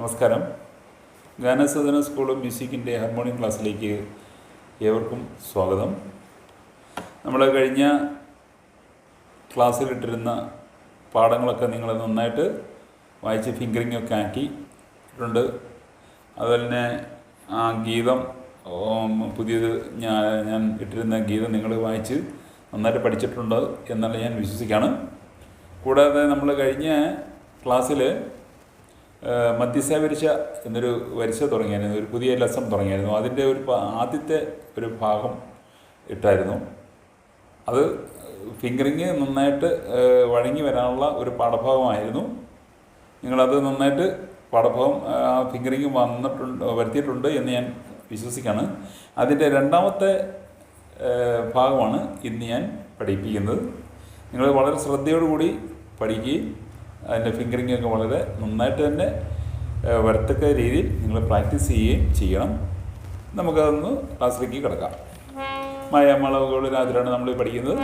നമസ്കാരം. ഗാനസദന school മ്യൂസിക്കിന്റെ harmonium ക്ലാസ്സിലേക്ക് ഏവർക്കും സ്വാഗതം. നമ്മൾ കഴിഞ്ഞ ക്ലാസ്സിലിട്ടിരുന്ന പാഠങ്ങളൊക്കെ നിങ്ങൾ നന്നായിട്ട് വായിച്ച് ഫിംഗറിംഗ് ഒക്കെ ആക്കിയിട്ടുണ്ട് അതുപോലെ തന്നെ ആ ഗീതം പുതിയത് ഞാൻ ഞാൻ ഇട്ടിരുന്ന ഗീതം നിങ്ങൾ വായിച്ച് നന്നായിട്ട് പഠിച്ചിട്ടുണ്ട് എന്നുള്ള ഞാൻ വിശ്വസിക്കുകയാണ് കൂടാതെ നമ്മൾ കഴിഞ്ഞ ക്ലാസ്സിൽ മധ്യസ്ഥ വരിശ എന്നൊരു വരിശ തുടങ്ങിയായിരുന്നു ഒരു പുതിയ ലസം തുടങ്ങിയായിരുന്നു. അതിന്റെ ഒരു ആദ്യത്തെ ഒരു ഭാഗം ഇട്ടായിരുന്നു. അത് ഫിംഗറിങ് നന്നായിട്ട് വഴങ്ങി വരാനുള്ള ഒരു പാഠഭാഗമായിരുന്നു. നിങ്ങളത് നന്നായിട്ട് പാഠഭാഗം ഫിംഗറിങ് വന്നിട്ടുണ്ട് വരുത്തിയിട്ടുണ്ട് എന്ന് ഞാൻ വിശ്വസിക്കുകയാണ്. അതിന്റെ രണ്ടാമത്തെ ഭാഗമാണ് ഇന്ന് ഞാൻ പഠിപ്പിക്കുന്നത്. നിങ്ങൾ വളരെ ശ്രദ്ധയോടുകൂടി പഠിക്കുകയും അതിന്റെ ഫിംഗറിംഗ് ഒക്കെ വളരെ നന്നായിട്ട് തന്നെ വരത്തക്ക രീതിയിൽ നിങ്ങൾ പ്രാക്ടീസ് ചെയ്യുകയും ചെയ്യണം. നമുക്കതൊന്ന് ക്ലാസ്സിലേക്ക് കിടക്കാം. മയമളവുകൾ രാത്രിയാണ് നമ്മൾ പഠിക്കുന്നത്.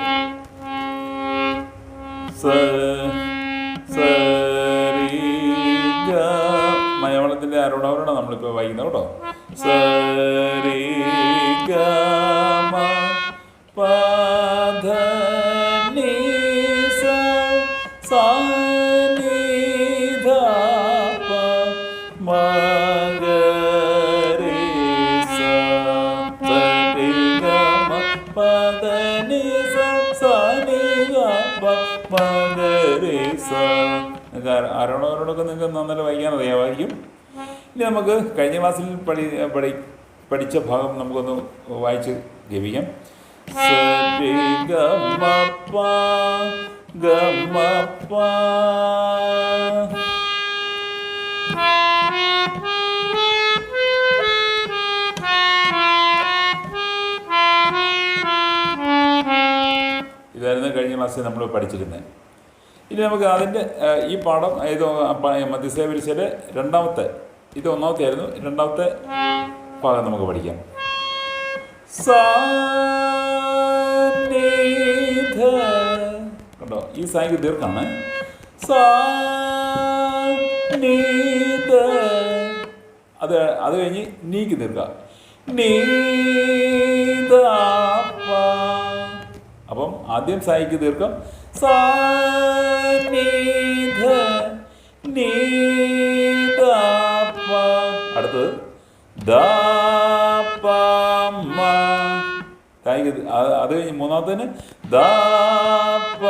മലയാളത്തിന്റെ ആരോടാവരോടാണ് നമ്മളിപ്പോൾ വായിക്കുന്നത് കേട്ടോ? സ മ പ ധ നി സ സ നി ഗ പ മ ഗ രി സ ആരോടൊക്കെ നിങ്ങൾക്ക് നന്നായിട്ട് വായിക്കാൻ അറിയാമായിരിക്കും. ഇനി നമുക്ക് കഴിഞ്ഞ ക്ലാസ്സിൽ പഠി പഠി പഠിച്ച ഭാഗം നമുക്കൊന്ന് വായിച്ച് ജപിക്കാം സ രി ഇതായിരുന്നു കഴിഞ്ഞ ക്ലാസ്സിൽ നമ്മൾ പഠിച്ചിരുന്നത്. ഇനി നമുക്ക് അതിന്റെ ഈ പാഠം ഇത് മധ്യസ്ഥ പരീക്ഷയുടെ രണ്ടാമത്തെ ഇത് ഒന്നാമത്തെ ആയിരുന്നു. രണ്ടാമത്തെ ഭാഗം നമുക്ക് പഠിക്കാം. കണ്ടോ? ഈ സായിക്ക് സാ, അത് അത് കഴിഞ്ഞ് നീക്ക് ദീർഘ. നീ, ധ, പ. അപ്പം ആദ്യം സായിക്ക് ദീർഘം. സാ, നീ, ധ, നീ, ധ, പ. അടുത്തത് ദാപ്പമ്മ അത് കഴിഞ്ഞ് മൂന്നാമത്തേന് ദ, പ,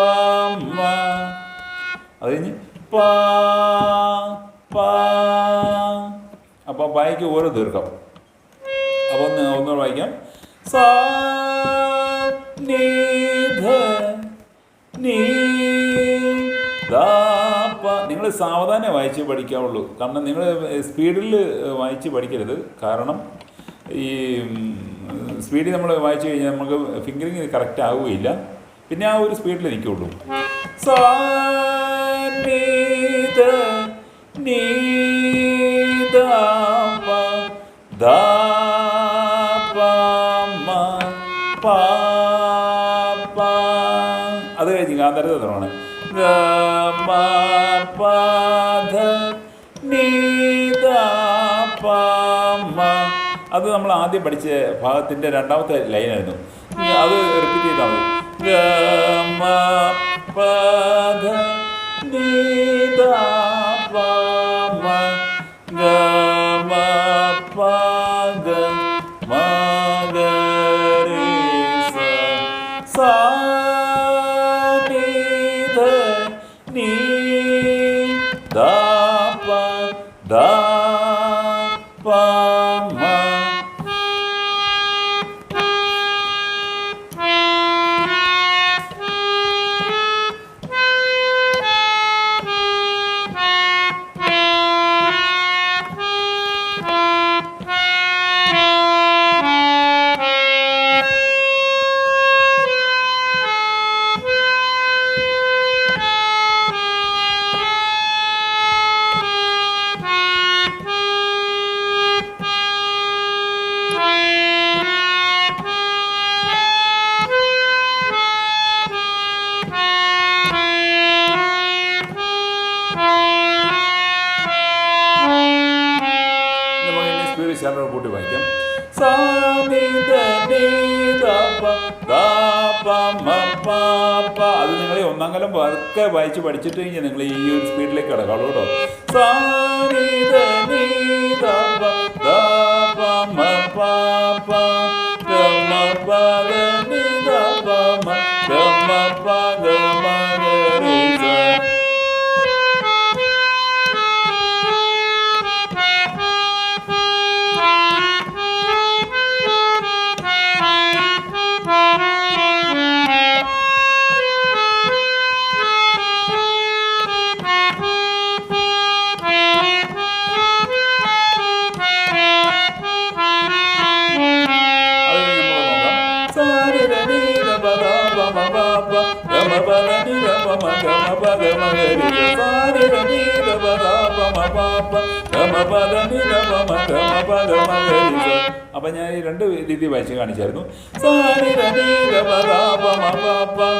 അത് കഴിഞ്ഞ് പ, പ. അപ്പം പായ്ക്ക് ഓരോ ദീർഘം. അപ്പോൾ ഒന്ന് ഒന്നുകൂടെ വായിക്കാം. സാ നീ നീ നിങ്ങൾ സാവധാനം വായിച്ച് പഠിക്കാവുള്ളൂ. കാരണം നിങ്ങൾ സ്പീഡിൽ വായിച്ച് പഠിക്കരുത്. കാരണം ഈ സ്പീഡിൽ നമ്മൾ വായിച്ചു കഴിഞ്ഞാൽ നമുക്ക് ഫിംഗറിങ് കറക്റ്റ് ആവുകയില്ല. പിന്നെ ആ ഒരു സ്പീഡിൽ നിൽക്കുള്ളൂ. സാ അത് കഴിഞ്ഞ് ഗാന്ധരത തുടങ്ങണം ഗ മ പ ധ നീ ദാ പ മ അത് നമ്മൾ ആദ്യം പഠിച്ച ഭാഗത്തിന്റെ രണ്ടാമത്തെ ലൈനായിരുന്നു അത് റിപ്പീറ്റ് ചെയ്താൽ മതി. da pa da ശാലോടെ കൂട്ടി വായിക്കാം. അത് നിങ്ങൾ ഈ ഒന്നാം കാലം പതുക്കെ വായിച്ച് പഠിച്ചിട്ട് കഴിഞ്ഞാൽ നിങ്ങൾ ഈ ഒരു സ്പീഡിലേക്ക് കിടക്കാം കേട്ടോ. അപ്പൊ ഞാൻ ഈ രണ്ട് രീതി വായിച്ച് കാണിച്ചായിരുന്നു.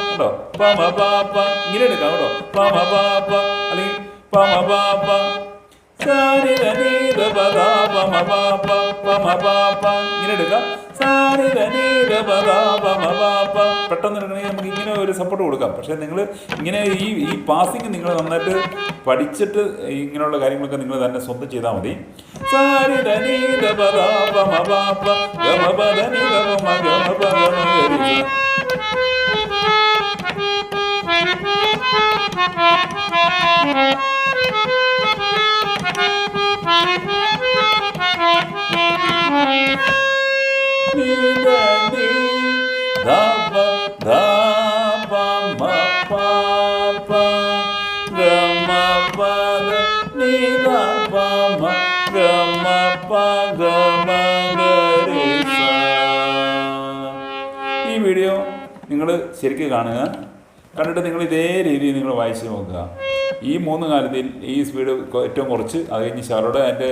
കേട്ടോ പമ പാപ്പ ഇങ്ങനെ എടുക്കാം കേട്ടോ. പമ പാപ്പ അല്ലെങ്കിൽ പമ മ ഇങ്ങനെ എടുക്കാം പെട്ടെന്ന് എടുക്കണമെങ്കിൽ നമുക്ക് ഇങ്ങനെ ഒരു സപ്പോർട്ട് കൊടുക്കാം. പക്ഷേ നിങ്ങൾ ഇങ്ങനെ ഈ ഈ പാസിങ് നിങ്ങൾ നന്നായിട്ട് പഠിച്ചിട്ട് ഇങ്ങനെയുള്ള കാര്യങ്ങളൊക്കെ നിങ്ങൾ തന്നെ സ്വന്തം ചെയ്താൽ മതി. Thank ര ഈ വീഡിയോ നിങ്ങൾ ശരിക്കും കാണുക. കണ്ടിട്ട് നിങ്ങൾ ഇതേ രീതിയിൽ നിങ്ങൾ വായിച്ച് നോക്കുക. ഈ മൂന്ന് കാര്യത്തിൽ ഈ സ്പീഡ് ഏറ്റവും കുറച്ച് അത് കഴിഞ്ഞ് ഷാരോടെ അതിന്റെ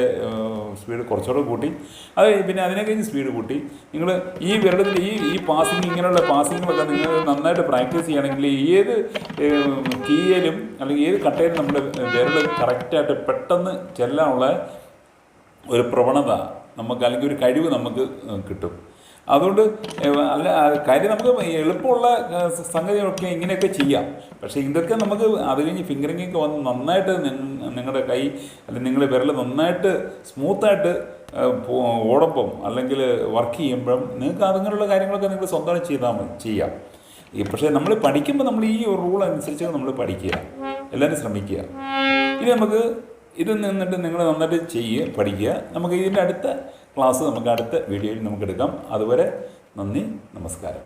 സ്പീഡ് കുറച്ചുകൂടെ കൂട്ടി. അത് പിന്നെ അതിനെ കഴിഞ്ഞ് സ്പീഡ് കൂട്ടി. നിങ്ങൾ ഈ വിരളത്തിൽ ഈ ഈ പാസിങ് ഇങ്ങനെയുള്ള പാസിങ്ങുകളൊക്കെ നിങ്ങൾ നന്നായിട്ട് പ്രാക്ടീസ് ചെയ്യണമെങ്കിൽ ഏത് കീയിലും അല്ലെങ്കിൽ ഏത് കട്ടയിലും നമ്മൾ വിരൽ കറക്റ്റായിട്ട് പെട്ടെന്ന് ചെല്ലാനുള്ള ഒരു പ്രവണത നമുക്ക് അല്ലെങ്കിൽ ഒരു കഴിവ് നമുക്ക് കിട്ടും. അതുകൊണ്ട് അല്ല കാര്യം നമുക്ക് എളുപ്പമുള്ള സംഗതികളൊക്കെ ഇങ്ങനെയൊക്കെ ചെയ്യാം. പക്ഷേ ഇതൊക്കെ നമുക്ക് അത് കഴിഞ്ഞ് ഫിംഗറിങ്ങൊക്കെ വന്ന് നന്നായിട്ട് നിങ്ങളുടെ കൈ അല്ലെങ്കിൽ നിങ്ങളുടെ വിരൽ നന്നായിട്ട് സ്മൂത്തായിട്ട് ഓടപ്പം അല്ലെങ്കിൽ വർക്ക് ചെയ്യുമ്പോഴും നിങ്ങൾക്ക് അതുങ്ങനെയുള്ള കാര്യങ്ങളൊക്കെ നിങ്ങൾ സ്വന്തം ചെയ്താൽ മതി ചെയ്യാം. പക്ഷേ നമ്മൾ പഠിക്കുമ്പോൾ നമ്മൾ ഈ റൂൾ അനുസരിച്ച് നമ്മൾ പഠിക്കുക. എല്ലാവരും ശ്രമിക്കുക. ഇനി നമുക്ക് ഇത് നിന്നിട്ട് നിങ്ങൾ നന്നായിട്ട് ചെയ്യുക പഠിക്കുക. നമുക്ക് ഇതിന്റെ അടുത്ത ക്ലാസ് നമുക്ക് അടുത്ത വീഡിയോയിൽ നമുക്ക് എടുക്കാം. അതുവരെ നന്ദി നമസ്കാരം.